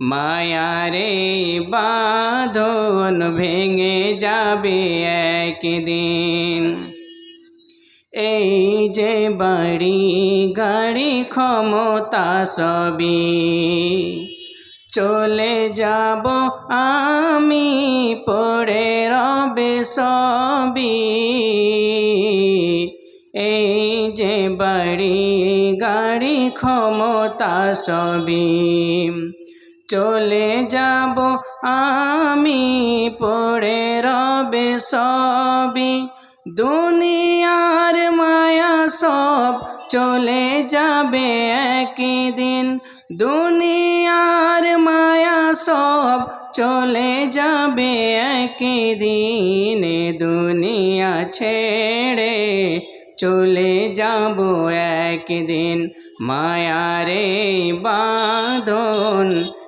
মায়ারে বাঁধন ভেঙে যাবে একদিন। এই যে বাড়ি গাড়ি ক্ষমতা সবই চলে যাব আমি, পড়ে রবে সবি এই যে বাড়ি গাড়ি ক্ষমতা সবই চলে যাব আমি পড়ে রবে সবই। দুনিয়ার মায়া সব চলে যাবে একদিন দুনিয়ার মায়া সব চলে যাবে একদিন দুনিয়া ছেড়ে চলে যাব একদিন। মায়ারে বাঁধন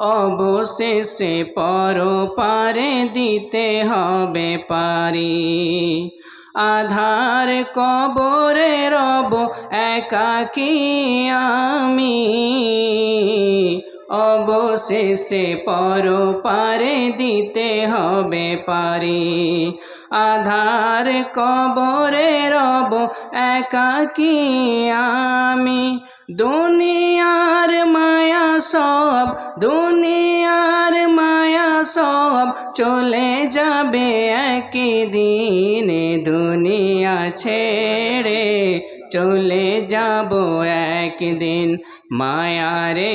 অবশেষে পর পারে দিতে হবে পারি। আধার কবরে রব একাকি আমি। অবশেষে পর পারে দিতে হবে পারি। আধার কবরে রব একাকি আমি। দুনিয়ার মায়া সব, দুনিয়ার মায়া সব চলে যাবে একদিন। দুনিয়া ছেড়ে চলে যাব একদিন। মায়ারে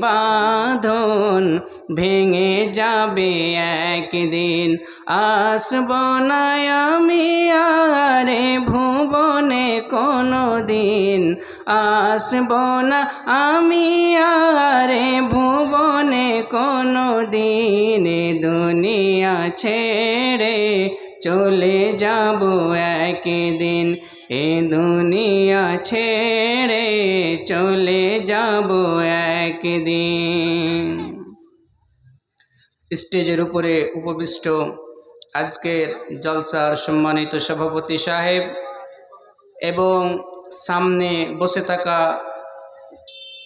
বাঁধন ভেঙে যাবে একদিন। আসব না আমি আরে ভুবনে কোনো দিন আসব না আমি আরে ভুবনে কোনো দিন দুনিয়া ছেড়ে চলে যাব একদিন। এ দুনিয়া ছেড়ে চলে যাব একদিন। স্টেজের উপরে উপবিষ্ট আজকের জলসার সম্মানিত সভাপতি সাহেব এবং সামনে বসে থাকা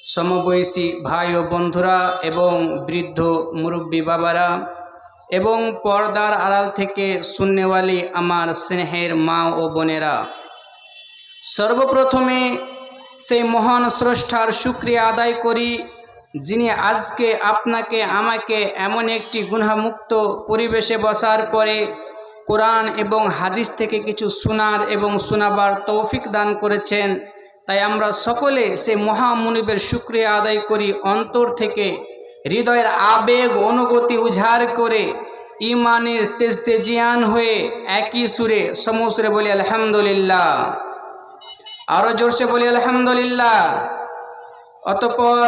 সমবয়সী ভাই ও বন্ধুরা এবং বৃদ্ধ মুরব্বী বাবারা এবং পর্দার আড়াল থেকে শূন্যওয়ালি আমার স্নেহের মা ও বোনেরা, সর্বপ্রথমে সেই মহান স্রষ্টার শুক্রিয়া আদায় করি, যিনি আজকে আপনাকে, আমাকে এমন একটি গুণামুক্ত পরিবেশে বসার পরে কোরআন এবং হাদিস থেকে কিছু শোনার এবং শোনাবার তৌফিক দান করেছেন। তাই আমরা সকলে সে মহামনিবের শুক্রিয়া আদায় করি অন্তর থেকে। হৃদয়ের আবেগ অনুগতি উজাড় করে ইমানের তেজ তেজিয়ান হয়ে একই সুরে সমসরে বলি আলহামদুলিল্লাহ। আরও জোরসে বলি আলহামদুলিল্লাহ। অতপর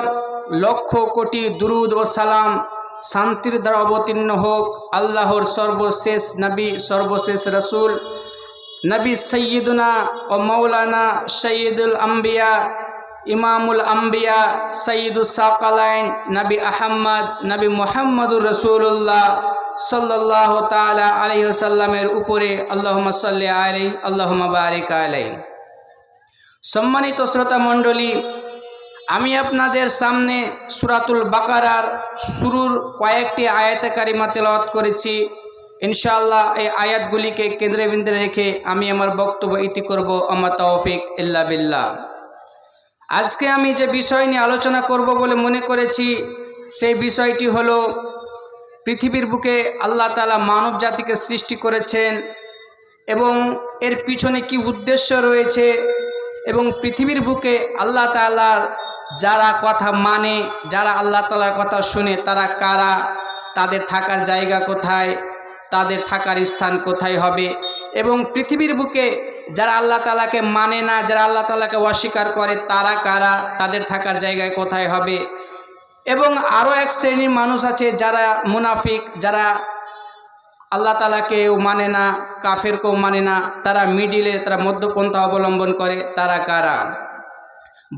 লক্ষ কোটি দুরুদ ও সালাম শান্তির দ্বারা অবতীর্ণ হোক আল্লাহর সর্বশেষ নবী, সর্বশেষ রসুল, নবী সৈয়দুনা ও মৌলানা সৈয়দুল আম্বিয়া, ইমামুল আম্বিয়া সঈদুল সাকালাইন, নবী আহম্মদ নবী মোহাম্মদুর রসুল্লাহ সাল্লাহ তালা আলহিসাল্লামের উপরে আল্লাহ সাল্লি আলাই আল্লাহ বারিক আলাই সম্মানিত শ্রোতা মণ্ডলী আমি আপনাদের সামনে সুরাতুল বাকারার শুরুর কয়েকটি আয়াতকারী কারিমা তেলাওয়াত করেছি। ইনশাআল্লাহ এই আয়াতগুলিকে কেন্দ্রে বিন্দে রেখে আমি আমার বক্তব্য ইতি করব। আমার তৌফিক ইল্লা বিল্লাহ। আজকে আমি যে বিষয় নিয়ে আলোচনা করব বলে মনে করেছি, সেই বিষয়টি হলো পৃথিবীর বুকে আল্লাহ তালা মানব জাতিকে সৃষ্টি করেছেন এবং এর পিছনে কি উদ্দেশ্য রয়েছে এবং পৃথিবীর বুকে আল্লাহ তালার যারা কথা মানে যারা আল্লাহ তালার কথা শুনে, তারা কারা? তাদের থাকার জায়গা কোথায়? তাদের থাকার স্থান কোথায় হবে? এবং পৃথিবীর বুকে যারা আল্লাহ তালাকে মানে না, যারা আল্লাহ তালাকে অস্বীকার করে, তারা কারা? তাদের থাকার জায়গায় কোথায় হবে? এবং আরও এক শ্রেণির মানুষ আছে যারা মুনাফিক, যারা আল্লাহ তালাকেও মানে না কাফেরকেও মানে না, তারা মিডিলে তারা মধ্যপন্থা অবলম্বন করে, তারা কারা?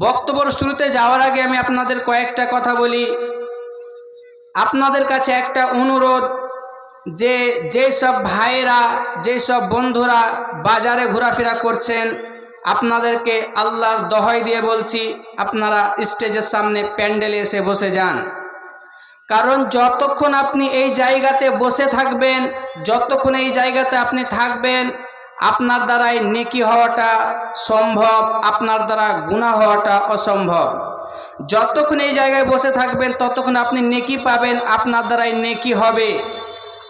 বক্তব্যর শুরুতে যাওয়ার আগে আমি আপনাদের কয়েকটা কথা বলি। আপনাদের কাছে একটা অনুরোধ যে যেসব ভাইয়েরা, যেসব বন্ধুরা বাজারে ঘোরাফেরা করছেন, আপনাদেরকে আল্লাহর দহয় দিয়ে বলছি, আপনারা স্টেজের সামনে প্যান্ডেলে এসে বসে যান। কারণ যতক্ষণ আপনি এই জায়গাতে বসে থাকবেন, যতক্ষণ এই জায়গাতে আপনি থাকবেন আপনার দ্বারাই নেকি হওয়াটা সম্ভব, আপনার দ্বারা গুণা হওয়াটা অসম্ভব। যতক্ষণ এই জায়গায় বসে থাকবেন, ততক্ষণ আপনি নেকি পাবেন, আপনার দ্বারাই নেকি হবে।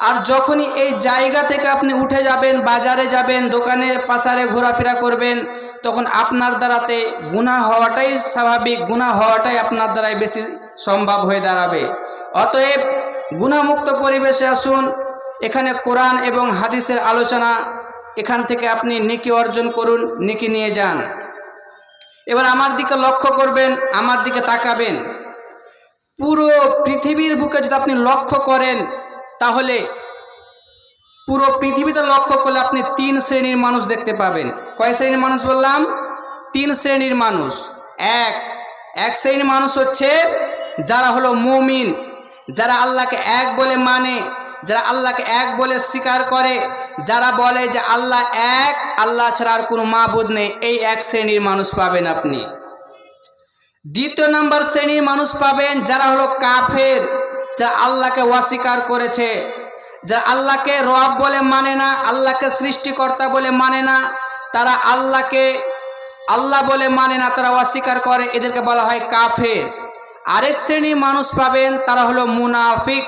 আর যখনই এই জায়গা থেকে আপনি উঠে যাবেন, বাজারে যাবেন, দোকানে পাশারে ঘোরাফেরা করবেন, তখন আপনার দ্বারাতে গুণা হওয়াটাই স্বাভাবিক গুণা হওয়াটাই আপনার দ্বারাই বেশি সম্ভব হয়ে দাঁড়াবে। অতএব গুণামুক্ত পরিবেশে আসুন। এখানে কোরআন এবং হাদিসের আলোচনা এখান থেকে আপনি নেকি অর্জন করুন, নেকি নিয়ে যান। এবার আমার দিকে লক্ষ্য করবেন, আমার দিকে তাকাবেন। পুরো পৃথিবীর বুকে যদি আপনি লক্ষ্য করেন, তাহলে পুরো পৃথিবীতে লক্ষ্য করলে আপনি তিন শ্রেণির মানুষ দেখতে পাবেন। কয় শ্রেণির মানুষ বললাম? তিন শ্রেণির মানুষ। এক এক শ্রেণির মানুষ হচ্ছে যারা হলো মুমিন, যারা আল্লাহকে এক বলে মানে। যারা আল্লাহকে এক বলে স্বীকার করে, যারা বলে যে আল্লাহ এক, আল্লাহ ছাড়া আর কোনো মাবুদ নেই, এই এক শ্রেণির মানুষ পাবেন আপনি। দ্বিতীয় নম্বর শ্রেণির মানুষ পাবেন যারা হলো কাফের যা আল্লাহকে অস্বীকার করেছে যা আল্লাহকে রব বলে মানে না, আল্লাহকে সৃষ্টিকর্তা বলে মানে না, তারা আল্লাহকে আল্লাহ বলে মানে না, তারা অস্বীকার করে, এদেরকে বলা হয় কাফের। আরেক শ্রেণির মানুষ পাবেন তারা হলো মুনাফিক